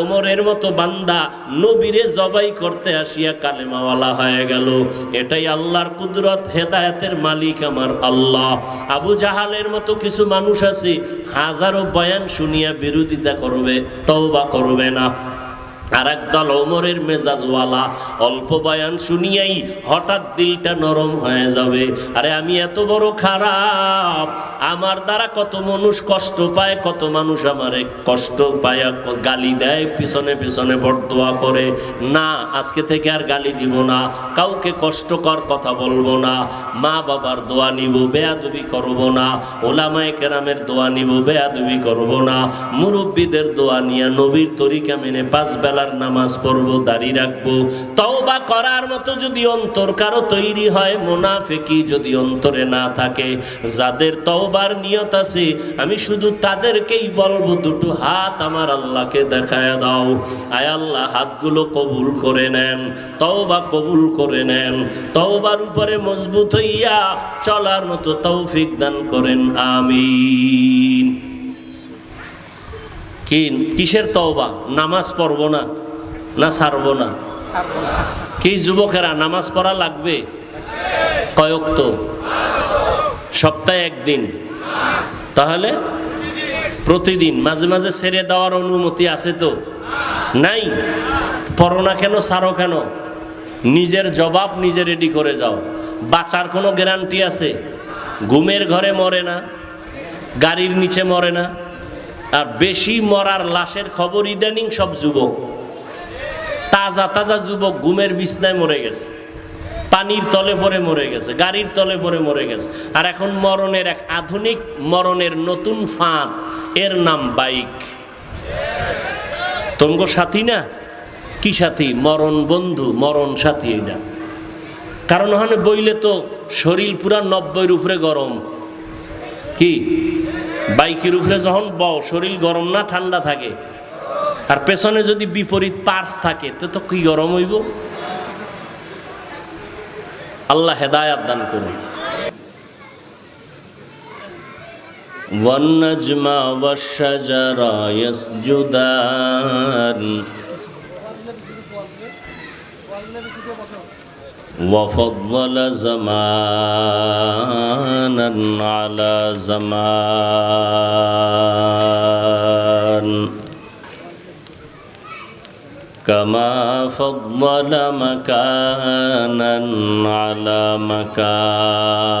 ওমরের মতো বান্দা নবীরে জবাই করতে আসিয়া কালেমাওয়ালা হয়ে গেল। এটাই আল্লাহর কুদরত, হেদায়তের মালিক আমার আল্লাহ। আবু জাহালের মতো কিছু মানুষ আছে, হাজারো বয়ান শুনিয়া বিরোধিতা করবে, তওবা করবে না। আর একদল ওমরের মেজাজওয়ালা, অল্প বয়ান শুনিয়াই হঠাৎ দিলটা নরম হয়ে যাবে। আরে আমি এত বড় খারাপ, আমার দ্বারা কত মানুষ কষ্ট পায়, কত মানুষ আমারে কষ্ট পায় গালি দেয়, পিছনে পিছনে বরদোয়া করে। না, আজকে থেকে আর গালি দিব না, কাউকে কষ্টকর কথা বলব না, মা বাবার দোয়া নিব, বেয়াদুবি করব না, ওলামায়ে কেরামের দোয়া নিব, বেয়াদুবি করব না, মুরব্বীদের দোয়া নিয়ে নবীর তরিকা মেনে পাঁচ বেলার নামাজ পড়ব, দাড়ি রাখব, তওবা করার মতো যদি অন্তর কারও তৈরি হয় মোনাফেকি যদি অন্তরে না থাকে, যাদের তওবার নিয়ত আছে, আমি শুধু তাদেরকেই বলব, দুটো হাত আমার আল্লাহকে দেখায় দাও। আয় আল্লাহ, হাতগুলো কবুল করে নেন, তওবা কবুল করে নেন, তওবার উপরে মজবুত হইয়া চলার মতো তৌফিক দান করেন, আমিন। কি কিসের তওবা? নামাজ পড়ব না? না ছাড়বো না? কি যুবকেরা, নামাজ পড়া লাগবে? কয়ক তো? সপ্তাহে একদিন। তাহলে প্রতিদিন, মাঝে মাঝে ছেড়ে দেওয়ার অনুমতি আছে তো? নাই? পড়ো না কেন, ছাড়ো কেন? নিজের জবাব নিজে রেডি করে যাও। বাঁচার কোনো গ্যারান্টি আছে? ঘুমের ঘরে মরে না? গাড়ির নিচে মরে না? আর বেশি মরার লাশের খবর ইদানিং সব যুবক। তাজা তাজা যুবক ঘুমের বিছনায় মরে গেছে। পানির তলে পরে মরে গেছে, গাড়ির তলে পরে মরে গেছে। আর এখন মরণের এক আধুনিক, মরণের নতুন ফাঁদ, এর নাম বাইক। তোমগো সাথী না? কি সাথী? মরণ বন্ধু, মরণ সাথী এটা। কারণ ওখানে বইলে তো শরীর পুরা নব্বইয়ের উপরে গরম। কি? বাইকের উপরে যখন বও শরীর গরম না ঠান্ডা থাকে আর পেছনে যদি বিপরীত পার্স থাকে তো তো কি গরম হইব আল্লাহ হেদায়াত দান করুন والنجم والشجر يسجدان وفضل زمانا على زمان. كما فضل مكانا على مكان.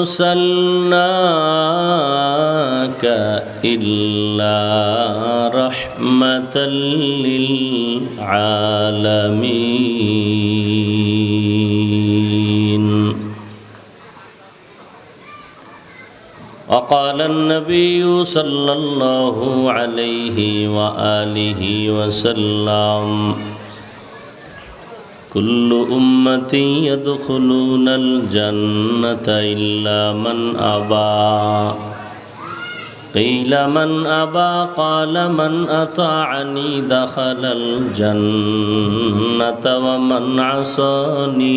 أرسلناك إلا رحمة للعالمين. وقال النبي صلى الله عليه وآله وسلم كل أمة يدخلون الجنة إلا من أبى قيل من أبى قال من أطاعني دخل الجنة ومن عصاني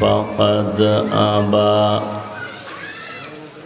فقد أبى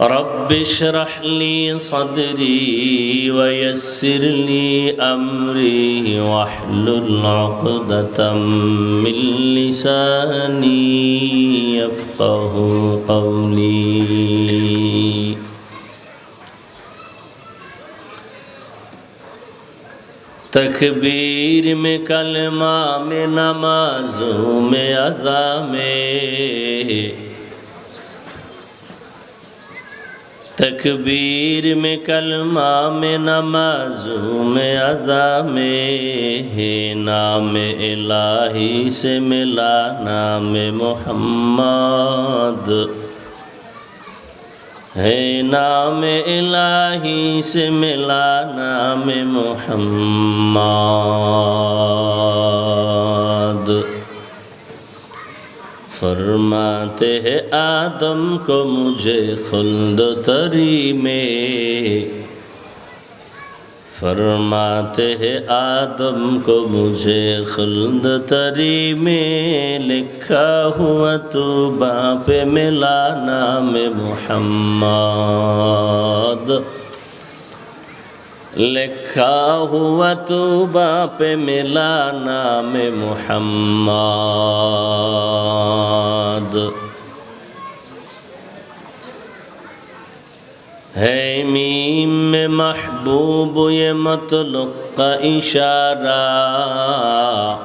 رب اشرح لي صدري ويسر لي أمري واحلل عقدة من لساني يفقه قولي. تکبیر میں کلمہ میں نمازوں میں اذا میں तकबीर में कलमा में नमाजों में अजा में है। नाम इलाही से मिला नाम मोहम्मद। है नाम इलाही से मिला नाम मोहम्मद। फरमाते हैं आदम को मुझे खुल्द तरी में फरमाते हैं आदम को मुझे खुल्द तरी में लिखा हुआ तू बाप मिला नाम मोहम्मद لکھا ہوا تو باپ ملا نام محمد۔ ہے میم میں محبوب یہ مطلق کا اشارہ۔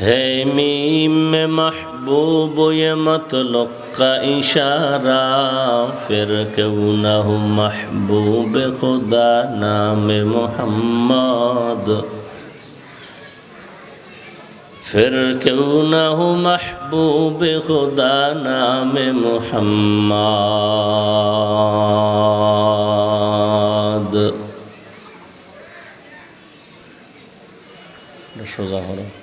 ہے میم میں محبوب বয়ে মতলক্কা ইশারা, ফের কেউ না হু মাহবুবে খোদা নামে মোহাম্মদ। ফের কেউ না হু মাহবুবে খোদা নামে মোহাম্মদ। সোজা হলো।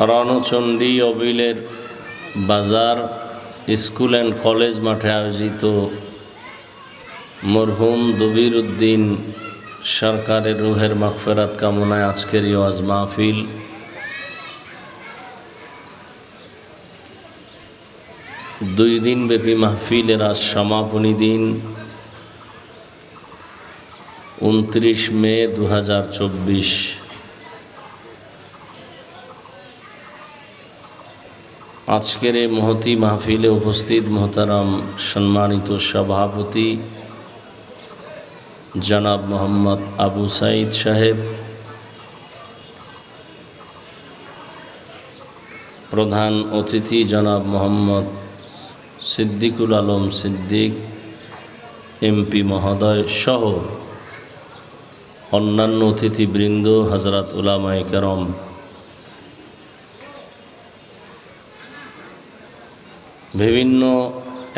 রণচণ্ডী অবিলের বাজার, স্কুল অ্যান্ড কলেজ মাঠে আয়োজিত মরহুম দবির উদ্দিন সরকারের রুহের মাগফেরাত কামনায় আজকের ইওয়াজ মাহফিল। দুই দিন ব্যাপী মাহফিলের আজ সমাপনী দিন। উনত্রিশ মে দু হাজার চব্বিশ। আজকের এই মহতি মাহফিলে উপস্থিত মহতারাম সম্মানিত সভাপতি জনাব মোহাম্মদ আবু সাইদ সাহেব, প্রধান অতিথি জনাব মোহাম্মদ সিদ্দিকুল আলম সিদ্দিক, এমপি মহোদয় সহ অন্যান্য অতিথিবৃন্দ হজরত উলামায় করম বিভিন্ন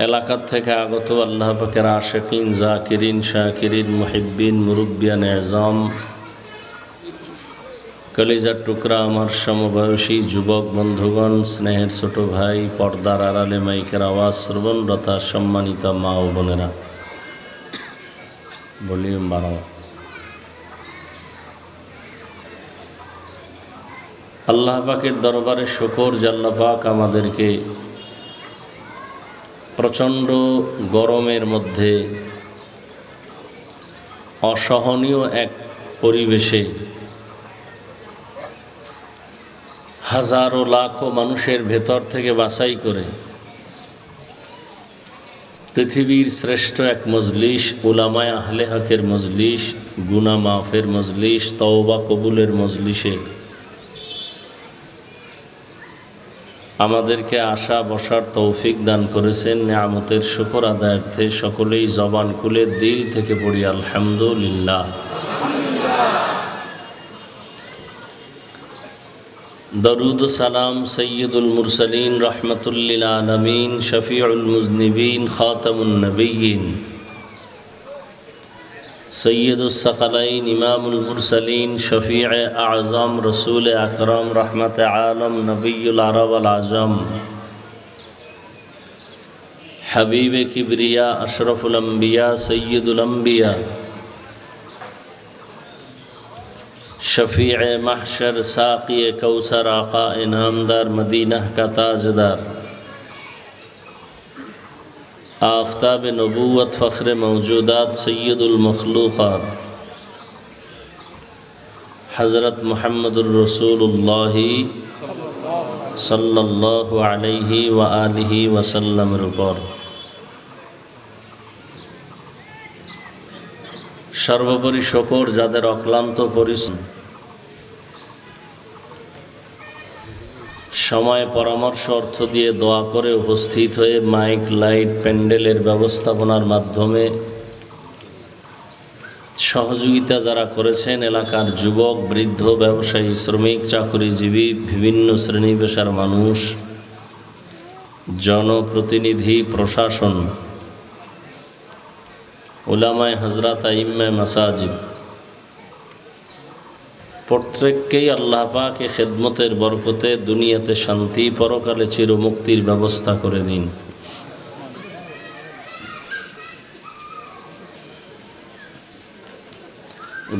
এলাকার থেকে আগত আল্লাহ পাকের আশেকিন, জাকিরিন, শাকিরিন, মুহিব্বিন, মুরব্বিয়ান, এজম, কলিজার টুকরা আমার সমবয়সী যুবক বন্ধুগণ, স্নেহের ছোট ভাই, পর্দার আড়ালে মাইকের আওয়াজ, শ্রবণরতা সম্মানিত মা ও বোনেরা। ভলিউম বাড়াও। আল্লাহ পাকের দরবারে শকর জাল্লাপাক আমাদেরকে প্রচণ্ড গরমের মধ্যে অসহনীয় এক পরিবেশে হাজারো লাখো মানুষের ভেতর থেকে বাছাই করে পৃথিবীর শ্রেষ্ঠ এক মজলিস ওলামায় আহলে হকের মজলিস গুনা মাফের মজলিস, তওবা কবুলের মজলিসে আমাদেরকে আশা বসার তৌফিক দান করেছেন, নিয়ামতের শুকর আদায়ার্থে সকলেই জবান খুলে দিল থেকে পড়ি, আলহামদুলিল্লাহ। দরুদ সালাম সৈয়দুল মুরসলিন রহমতুল্লিল আলমিন, শফিউল মুজনিবিন سید الثقلین إمام المرسلین شفیع أعظم رسول اکرم رحمت عالم نبی العرب العظم. حبیب کبریا أشرف الانبیاء سید الانبیاء شفیع محشر ساقی کوثر آقا انعامدار مدینہ کا تاجدار آفتاب نبوت فخر موجودات سید المخلوقات حضرت محمد الرسول اللہ صلی اللہ علیہ وآلہ وسلم ربار সর্বোপরি শকর যাদের অক্লান্ত পরিশ্রম সময় পরামর্শ অর্থ দিয়ে দোয়া করে উপস্থিত হয়ে মাইক, লাইট, প্যান্ডেলের ব্যবস্থাপনার মাধ্যমে সহযোগিতা যারা করেছেন এলাকার যুবক, বৃদ্ধ, ব্যবসায়ী, শ্রমিক, চাকরিজীবী, বিভিন্ন শ্রেণি পেশার মানুষ, জনপ্রতিনিধি, প্রশাসন ওলামায় হজরত আইম্মায় মাসাজিদ প্রত্যেককেই আল্লাহ পাকে খেদমতের বরকতে দুনিয়াতে শান্তি, পরকালে চিরমুক্তির ব্যবস্থা করে দিন।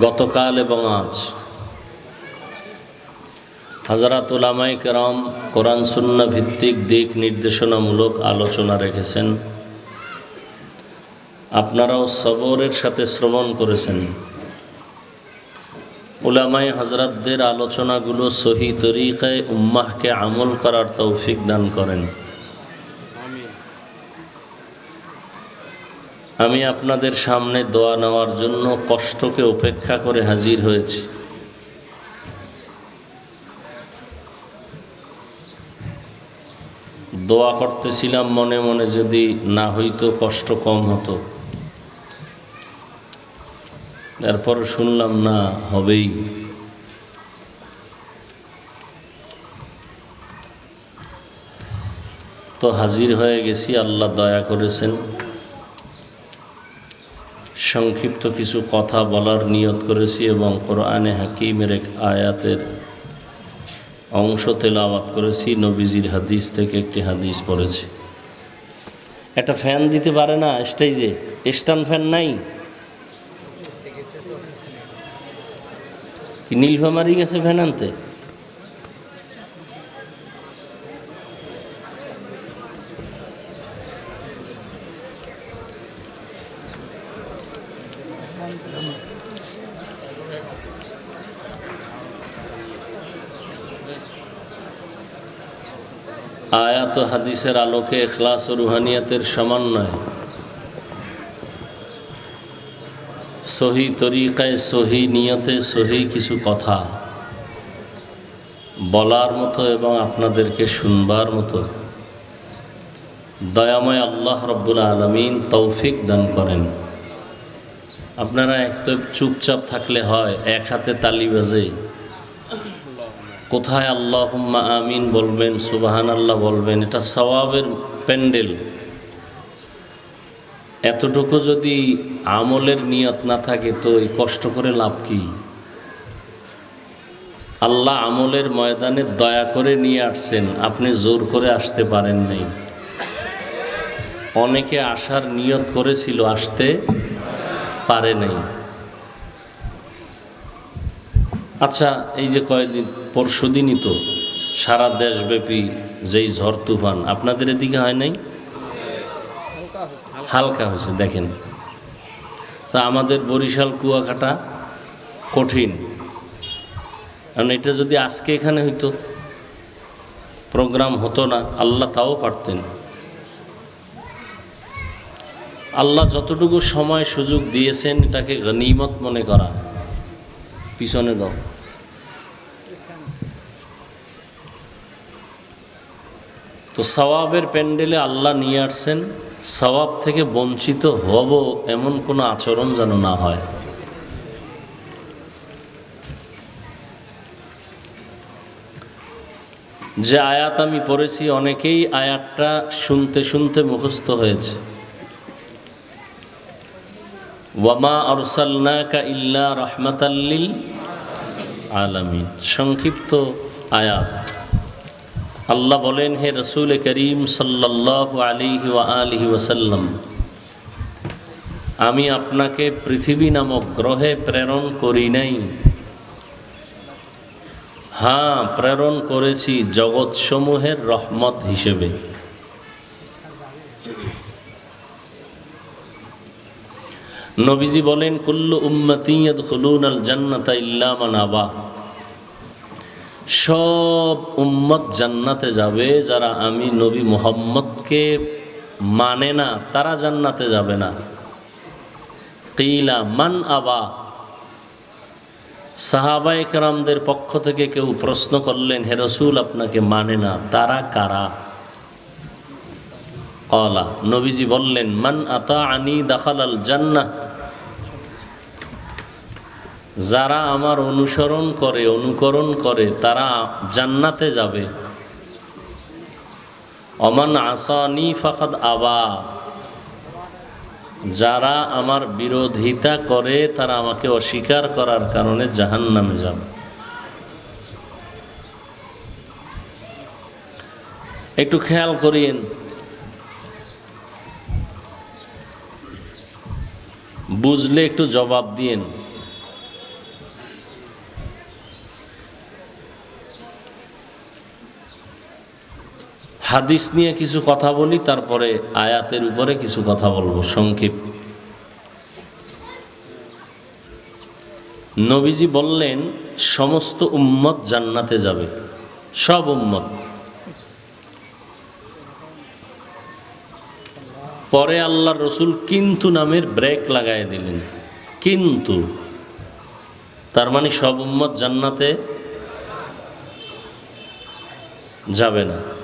গতকাল এবং আজ হাজারাত উলামাই কেরাম কোরআন, সুন্না ভিত্তিক দিক নির্দেশনামূলক আলোচনা রেখেছেন। আপনারাও সবরের সাথে শ্রবণ করেছেন। উলামাই হজরতদের আলোচনাগুলো সহি তরিকায় উম্মাহকে আমল করার তৌফিক দান করেন। আমি আপনাদের সামনে দোয়া নেওয়ার জন্য কষ্টকে উপেক্ষা করে হাজির হয়েছি। দোয়া করতেছিলাম মনে মনে যদি না হইতো কষ্ট কম হতো। এরপর শুনলাম, না, হবেই। তো হাজির হয়ে গেছি, আল্লাহ দয়া করেছেন। সংক্ষিপ্ত কিছু কথা বলার নিয়ত করেছি এবং কোরআনে হাকিমের এক আয়াতের অংশ তেলাওয়াত করেছি, নবীজির হাদিস থেকে একটি হাদিস পড়েছি। একটা ফ্যান দিতে পারে না, স্টেজে। স্ট্যান্ড ফ্যান নাই। কি নীলফামারি গেছে ফ্যান আনতে? আয়াত হাদিসের আলোকে এখলাস ও রুহানিয়াতের সমন্বয়। সহি তরিকায়, সহি নিয়তে, সহি কিছু কথা বলার মতো এবং আপনাদেরকে শুনবার মতো। দয়াময় আল্লাহ রব্বুল আলমিন তৌফিক দান করেন। আপনারা এক তো চুপচাপ থাকলে হয়, এক হাতে তালি বাজে। কোথায় আল্লাহ আমিন বলবেন সুবাহান আল্লাহ বলবেন, এটা সওয়াবের প্যান্ডেল। এতটুকু যদি আমলের নিয়ত না থাকে তো এই কষ্ট করে লাভ কি? আল্লাহ আমলের ময়দানে দয়া করে নিয়ে আসছেন, আপনি জোর করে আসতে পারেন নাই। অনেকে আসার নিয়ত করেছিল, আসতে পারে নাই। আচ্ছা এই যে কয়েকদিন পরশু দিনই তো সারা দেশব্যাপী যেই ঝড় তুফান, আপনাদের এদিকে হয় নাই? হালকা হয়েছে, দেখেন। তা আমাদের বরিশাল, কুয়াকাটা কঠিন। কারণ এটা যদি আজকে এখানে হইতো, প্রোগ্রাম হতো না, আল্লাহ তাও পারতেন। আল্লাহ যতটুকু সময়, সুযোগ দিয়েছেন, এটাকে গনিমত মনে করা। পিছনে দাও। তো সওয়াবের প্যান্ডেলে আল্লাহ নিয়ে আসছেন। সওয়াব থেকে বঞ্চিত হব এমন কোনো আচরণ যেন না হয়। যে আয়াত আমি পড়েছি, অনেকেই আয়াতটা শুনতে শুনতে মুখস্থ হয়েছে। ওয়ামা আরসালনাকা ইল্লা রহমাতাল্লিল আলামিন। সংক্ষিপ্ত আয়াত। আল্লাহ বলেন, হে রসুল করিম সাল্লাহ আলিহি আলিহি ওয়াসাল্লাম, আমি আপনাকে পৃথিবী নামক গ্রহে প্রেরণ করি নাই। হ্যাঁ প্রেরণ করেছি জগৎসমূহের রহমত হিসেবে। নবীজি বলেন, কুল্লু উম্মতিয়াদ খুলুন আল জান্নাতা ইল্লামান আবা। সব উম্মত জান্নাতে যাবে, যারা আমি নবী মোহাম্মদকে মানে না, তারা জান্নাতে যাবে না। কিলা মান আবা। সাহাবাই কেরামদের পক্ষ থেকে কেউ প্রশ্ন করলেন, হে রসুল, আপনাকে মানে না, তারা কারা? কলা, নবীজি বললেন, মান আতা আনি দাখাল আল জান্না যারা আমার অনুসরণ করে, অনুকরণ করে, তারা জান্নাতে যাবে। অমান আসানি ফাকাদ আবা। যারা আমার বিরোধিতা করে, তারা আমাকে অস্বীকার করার কারণে জাহান নামে যাবে। একটু খেয়াল করিয়েন। বুঝলে একটু জবাব দিয়েন। হাদিস নিয়ে কিছু কথা বলি, তারপরে আয়াতের উপরে কিছু কথা বলব। সংক্ষেপ। নবীজি বললেন, সমস্ত উম্মত জান্নাতে যাবে। সব উম্মত। পরে আল্লাহর রসুল কিন্তু নামের ব্রেক লাগাই দিলেন। কিন্তু। তার মানে সব উম্মত জান্নাতে যাবে না।